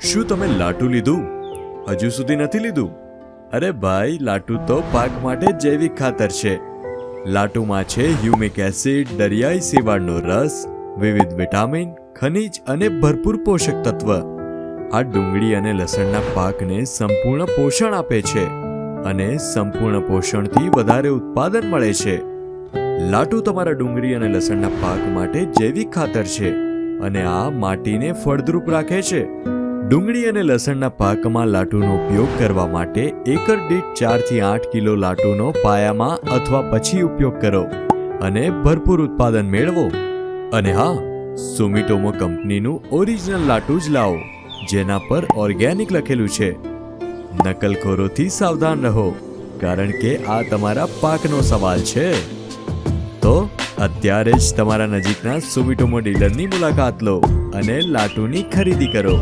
શું તમે લાટુ લીધું? હજુ સુધી નથી લીધું? અરે ભાઈ, લાટુ તો પાક માટે જૈવિક ખાતર છે. લાટુમાં છે હ્યુમિક એસિડ, દરિયાઈ શેવાળનો રસ, વિવિધ વિટામિન, ખનિજ અને ભરપૂર પોષક તત્વ. આ ડુંગળી અને લસણના પાકને સંપૂર્ણ પોષણ આપે છે અને સંપૂર્ણ પોષણથી વધારે ઉત્પાદન મળે છે. લાટુ તમારા ડુંગળી અને લસણના પાક માટે જૈવિક ખાતર છે અને આ માટીને ફળદ્રુપ રાખે છે. ડુંગળી અને લસણના પાકમાં લાટુનો ઉપયોગ કરવા માટે એકર દીઠ ચારથી આઠ કિલો લાટુનો પાયામાં અથવા પછી ઉપયોગ કરો અને ભરપૂર ઉત્પાદન મેળવો. અને હા, સુમિટોમો કંપનીનું ઓરિજિનલ લાટુ જ લાવો, જેના પર ઓર્ગેનિક લખેલું છે. નકલખોરોથી સાવધાન રહો, કારણ કે આ તમારા પાકનો સવાલ છે. તો અત્યારે જ તમારા નજીકના સુમિટોમો ડીલરની મુલાકાત લો અને લાટુની ખરીદી કરો.